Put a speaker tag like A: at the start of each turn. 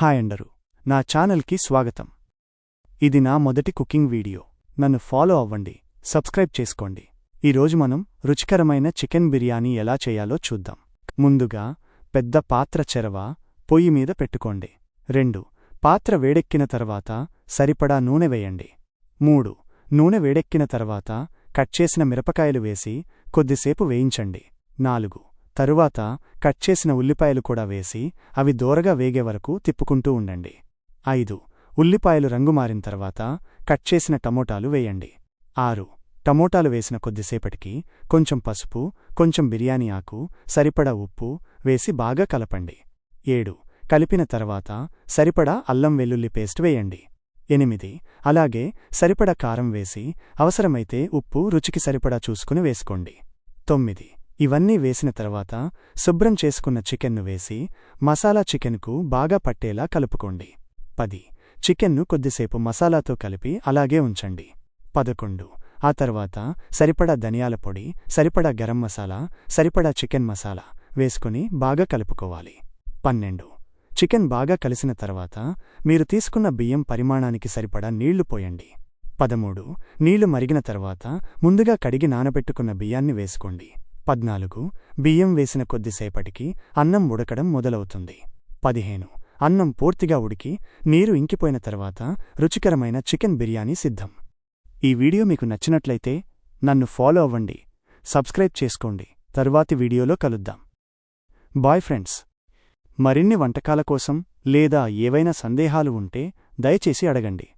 A: Hi అండరు. నా ఛానల్కి స్వాగతం. ఇది నా మొదటి కుకింగ్ వీడియో. నన్ను ఫాలో అవ్వండి సబ్స్క్రైబ్ చేసుకోండి. ఈరోజు మనం రుచికరమైన చికెన్ బిర్యానీ ఎలా చేయాలో చూద్దాం. ముందుగా పెద్ద పాత్ర చెరవ పొయ్యి మీద పెట్టుకోండి. రెండు పాత్ర వేడెక్కిన తర్వాత సరిపడా నూనె వేయండి. మూడు నూనె వేడెక్కిన తర్వాత కట్ చేసిన మిరపకాయలు వేసి కొద్దిసేపు వేయించండి. నాలుగు తరువాత కట్ చేసిన ఉల్లిపాయలు కూడా వేసి అవి దోరగా వేగే వరకు తిప్పుకుంటూ ఉండండి. ఐదు. ఉల్లిపాయలు రంగు మారిన తర్వాత కట్ చేసిన టమోటాలు వేయండి. ఆరు. టమోటాలు వేసిన కొద్దిసేపటికి కొంచెం పసుపు కొంచెం బిర్యానీ ఆకు సరిపడా ఉప్పు వేసి బాగా కలపండి. ఏడు. కలిపిన తర్వాత సరిపడా అల్లం వెల్లుల్లి పేస్ట్ వేయండి. ఎనిమిది. అలాగే సరిపడా కారం వేసి అవసరమైతే ఉప్పు రుచికి సరిపడా చూసుకుని వేసుకోండి. తొమ్మిది. ఇవన్నీ వేసిన తర్వాత శుభ్రం చేసుకున్న చికెన్ను వేసి మసాలా చికెన్కు బాగా పట్టేలా కలుపుకోండి. పది. చికెన్ను కొద్దిసేపు మసాలాతో కలిపి అలాగే ఉంచండి. పదకొండు. ఆ తర్వాత సరిపడా ధనియాల పొడి సరిపడా గరం మసాలా సరిపడా చికెన్ మసాలా వేసుకుని బాగా కలుపుకోవాలి. పన్నెండు. చికెన్ బాగా కలిసిన తర్వాత మీరు తీసుకున్న బియ్యం పరిమాణానికి సరిపడా నీళ్ళు పోయండి. పదమూడు. నీళ్ళు మరిగిన తర్వాత ముందుగా కడిగి నానబెట్టుకున్న బియ్యాన్ని వేసుకోండి. పద్నాలుగు బియ్యం వేసిన కొద్దిసేపటికి అన్నం ఉడకడం మొదలవుతుంది. పదిహేను అన్నం పూర్తిగా ఉడికి నీరు ఇంకిపోయిన తర్వాత రుచికరమైన చికెన్ బిర్యానీ సిద్ధం. ఈ వీడియో మీకు నచ్చినట్లయితే నన్ను ఫాలో అవ్వండి సబ్స్క్రైబ్ చేసుకోండి. తరువాతి వీడియోలో కలుద్దాం. Bye friends! మరిన్ని వంటకాల కోసం లేదా ఏవైనా సందేహాలు ఉంటే దయచేసి అడగండి.